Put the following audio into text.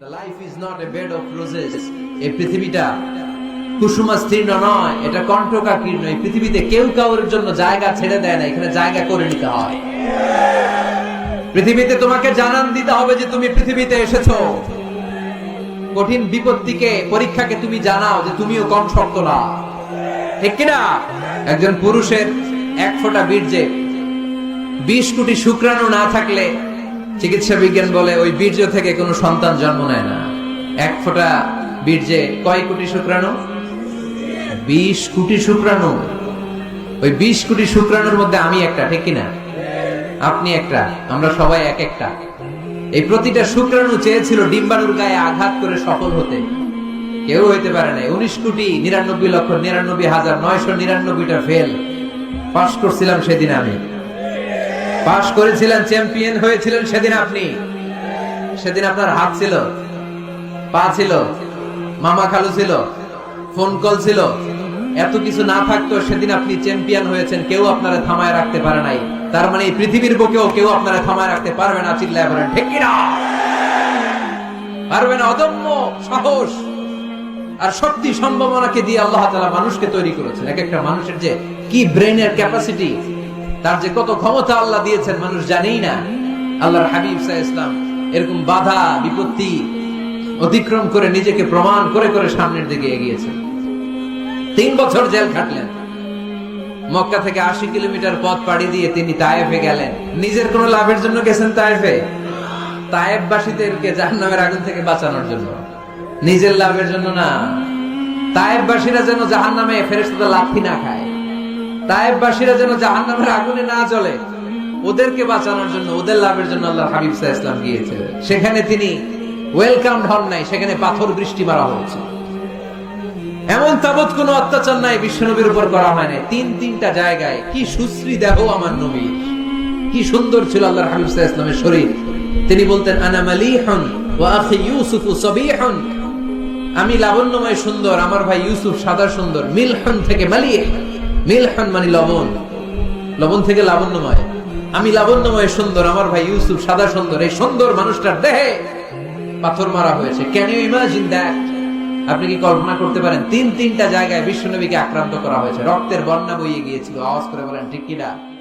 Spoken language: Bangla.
Life is not a bed of roses. এই পৃথিবীটা কুসুমাস্তীর্ণ নয়, এটা কণ্ঠকাকীর্ণ। এই পৃথিবীতে কেউ কাউর জন্য জায়গা ছেড়ে দেয় না, এখানে জায়গা করে নিতে হয়। পৃথিবীতে তোমাকে জানান দিতে হবে যে তুমি পৃথিবীতে এসেছ। কঠিন বিপত্তিকে, পরীক্ষাকে তুমি জানাও যে তুমিও কম শক্ত না। ঠিক কিনা? একজন পুরুষের এক ফোঁটা বীর্যে বিশ কোটি শুক্রাণু না থাকলে চিকিৎসা বিজ্ঞান বলে ওই বীর্য থেকে কোনো সন্তান জন্ম নেয় না। এক ফোঁটা বীর্যে কয় কোটি শুক্রাণু? বিশ কোটি শুক্রাণু। ওই বিশ কোটি শুক্রাণুর মধ্যে আমি একটা, ঠিক কিনা? আপনি একটা, আমরা সবাই এক একটা। এই প্রতিটা শুক্রাণু চেয়েছিল ডিম্বাণুর গায়ে আঘাত করে সফল হতে। কেউ হইতে পারে না উনিশ কোটি নিরানব্বই লক্ষ নিরানব্বই হাজার নয়শো নিরানব্বইটা ফেল পাশ করছিলাম সেদিন আমি। পাশ করেছিলেন চ্যাম্পিয়ন হয়েছিলেন সেদিন আপনি। সেদিন আপনার হাত ছিল, পা ছিল, মামা খালু ছিল ফোন কল ছিল। এত কিছু না থাকতো সেদিন আপনি চ্যাম্পিয়ন হয়েছেন, কেউ আপনারা থামায় রাখতে পারে নাই। তার মানে পৃথিবীর বুকেও কেউ আপনারা থামায় রাখতে পারবে না, চিল্লায় বলেন, ঠিক কিনা? পারবে না, অদম্য সাহস আর শক্তি সম্ভাবনাকে দিয়ে আল্লাহ তাআলা মানুষকে তৈরি করেছেন। এক একটা মানুষের যে কি ব্রেনের ক্যাপাসিটি তার যে কত ক্ষমতা আল্লাহ দিয়েছেন, মানুষ জানেই না। আল্লাহর হাবিব সাহ ইসলাম এরকম বাধা, বিপত্তি অতিক্রম করে নিজেকে প্রমাণ করে করে সামনের দিকে এগিয়েছেন। তিন বছর জেল খাটলেন। মক্কা থেকে আশি কিলোমিটার পথ পাড়ি দিয়ে তিনি তায়েফে গেলেন। নিজের কোনো লাভের জন্য গেছেন তায়েফে? তায়েববাসীদেরকে জাহান্নামের আগুন থেকে বাঁচানোর জন্য। নিজের লাভের জন্য না। তায়েববাসীরা যেন জাহান্নামে ফেরেশতাদের লাথি না খায়। তায়েববাসীরা যেন জাহান্নামের আগুনে না জ্বলে, ওদেরকে বাঁচানোর জন্য, ওদের লাভের জন্য আল্লাহ হাবিব সাহ ইসলাম গিয়েছিলেন সেখানে তিনি ওয়েলকাম হন নাই, সেখানে পাথর বৃষ্টি মারা হয়েছে। এমন তাবৎ কোন অত্যাচার নাই, বিশ্বনবীর উপর করা হয় নাই। তিন তিনটা জায়গায়, কি সুশ্রী দেহ আমার নবী। কি সুন্দর ছিল আল্লাহর হাবিব আলাইহি ইসলামের শরীর। তিনি বলতেন, আনা মালিহুন ওয়া আখি ইউসুফু সাবিহুন। আমি লাবণ্যময় সুন্দর, আমার ভাই ইউসুফ সাদা সুন্দর, মিলহন থেকে মালিহ। মিলহন মানে লবণ। লবণ থেকে লাবণ্যময়। আমি লাবণ্যময় সুন্দর, আমার ভাই ইউসুফ সাদা সুন্দর। এই সুন্দর মানুষটার দেহে পাথর মারা হয়েছে। ক্যান ইউ ইমাজিন দ্যাট আপনি কি কল্পনা করতে পারেন? তিন তিনটা জায়গায় বিশ্বনবীকে আক্রান্ত করা হয়েছে। রক্তের বন্যা বইয়ে গিয়েছিল। আওয়াজ করে বলেন, ঠিক কিনা